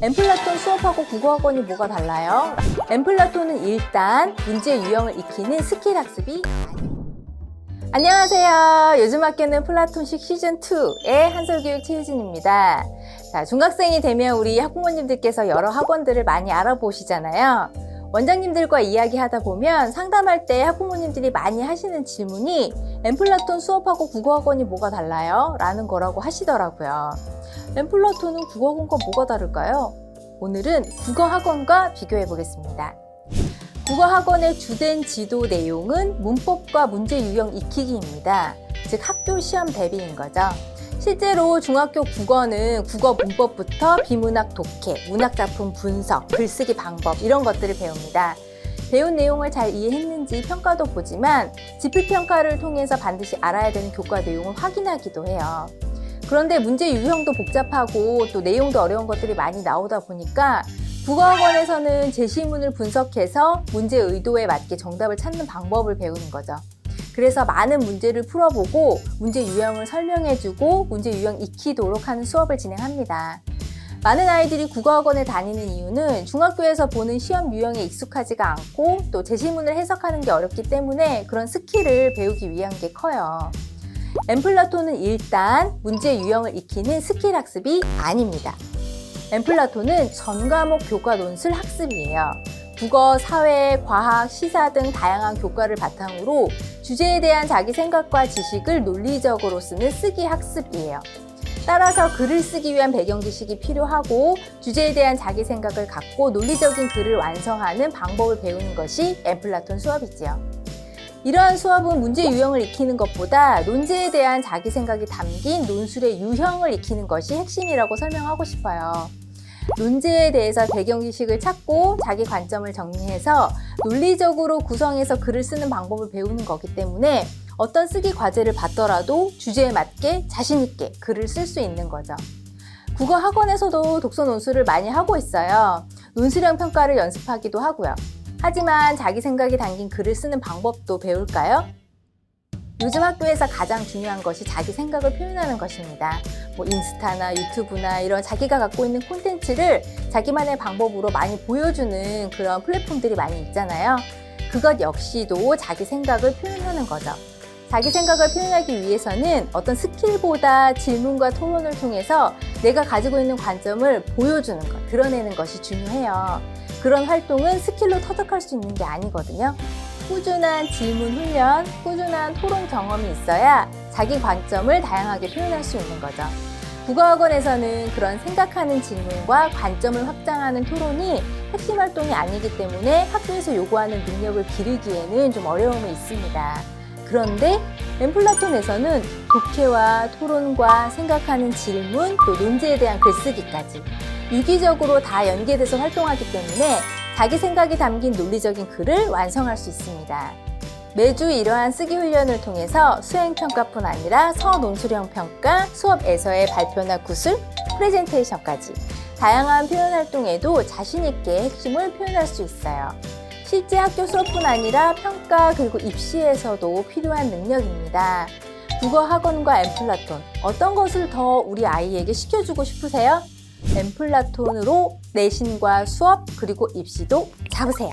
엠플라톤 수업하고 국어학원이 뭐가 달라요? 엠플라톤은 일단 문제 유형을 익히는 스킬 학습이. 안녕하세요. 요즘 학교는 플라톤식 시즌2의 한솔교육 최유진입니다. 자, 중학생이 되면 우리 학부모님들께서 여러 학원들을 많이 알아보시잖아요. 원장님들과 이야기하다 보면 상담할 때 학부모님들이 많이 하시는 질문이 엠플라톤 수업하고 국어학원이 뭐가 달라요? 라는 거라고 하시더라고요. 엠플라톤은 국어학원과 뭐가 다를까요? 오늘은 국어학원과 비교해 보겠습니다. 국어학원의 주된 지도 내용은 문법과 문제 유형 익히기입니다. 즉 학교 시험 대비인 거죠. 실제로 중학교 국어는 국어 문법부터 비문학 독해, 문학 작품 분석, 글쓰기 방법 이런 것들을 배웁니다. 배운 내용을 잘 이해했는지 평가도 보지만 지필평가를 통해서 반드시 알아야 되는 교과 내용을 확인하기도 해요. 그런데 문제 유형도 복잡하고 또 내용도 어려운 것들이 많이 나오다 보니까 국어학원에서는 제시문을 분석해서 문제 의도에 맞게 정답을 찾는 방법을 배우는 거죠. 그래서 많은 문제를 풀어보고 문제 유형을 설명해주고 문제 유형 익히도록 하는 수업을 진행합니다. 많은 아이들이 국어학원에 다니는 이유는 중학교에서 보는 시험 유형에 익숙하지가 않고 또 제시문을 해석하는 게 어렵기 때문에 그런 스킬을 배우기 위한 게 커요. 엠플라톤은 일단 문제 유형을 익히는 스킬 학습이 아닙니다. 엠플라톤은 전 과목 교과 논술 학습이에요. 국어, 사회, 과학, 시사 등 다양한 교과를 바탕으로 주제에 대한 자기 생각과 지식을 논리적으로 쓰는 쓰기 학습이에요. 따라서 글을 쓰기 위한 배경 지식이 필요하고 주제에 대한 자기 생각을 갖고 논리적인 글을 완성하는 방법을 배우는 것이 엠플라톤 수업이지요. 이러한 수업은 문제 유형을 익히는 것보다 논제에 대한 자기 생각이 담긴 논술의 유형을 익히는 것이 핵심이라고 설명하고 싶어요. 논제에 대해서 배경 지식을 찾고 자기 관점을 정리해서 논리적으로 구성해서 글을 쓰는 방법을 배우는 거기 때문에 어떤 쓰기 과제를 받더라도 주제에 맞게 자신있게 글을 쓸 수 있는 거죠. 국어 학원에서도 독서 논술을 많이 하고 있어요. 논술형 평가를 연습하기도 하고요. 하지만 자기 생각이 담긴 글을 쓰는 방법도 배울까요? 요즘 학교에서 가장 중요한 것이 자기 생각을 표현하는 것입니다. 뭐 인스타나 유튜브나 이런 자기가 갖고 있는 콘텐츠를 자기만의 방법으로 많이 보여주는 그런 플랫폼들이 많이 있잖아요. 그것 역시도 자기 생각을 표현하는 거죠. 자기 생각을 표현하기 위해서는 어떤 스킬보다 질문과 토론을 통해서 내가 가지고 있는 관점을 보여주는 것, 드러내는 것이 중요해요. 그런 활동은 스킬로 터득할 수 있는 게 아니거든요. 꾸준한 질문 훈련, 꾸준한 토론 경험이 있어야 자기 관점을 다양하게 표현할 수 있는 거죠. 국어학원에서는 그런 생각하는 질문과 관점을 확장하는 토론이 핵심 활동이 아니기 때문에 학교에서 요구하는 능력을 기르기에는 좀 어려움이 있습니다. 그런데 엠플라톤에서는 독해와 토론과 생각하는 질문, 또 논제에 대한 글쓰기까지 유기적으로 다 연계돼서 활동하기 때문에 자기 생각이 담긴 논리적인 글을 완성할 수 있습니다. 매주 이러한 쓰기 훈련을 통해서 수행평가뿐 아니라 서논술형 평가, 수업에서의 발표나 구술, 프레젠테이션까지 다양한 표현 활동에도 자신있게 핵심을 표현할 수 있어요. 실제 학교 수업뿐 아니라 평가 그리고 입시에서도 필요한 능력입니다. 국어 학원과 엠플라톤 어떤 것을 더 우리 아이에게 시켜주고 싶으세요? 엠플라톤으로 내신과 수업 그리고 입시도 잡으세요.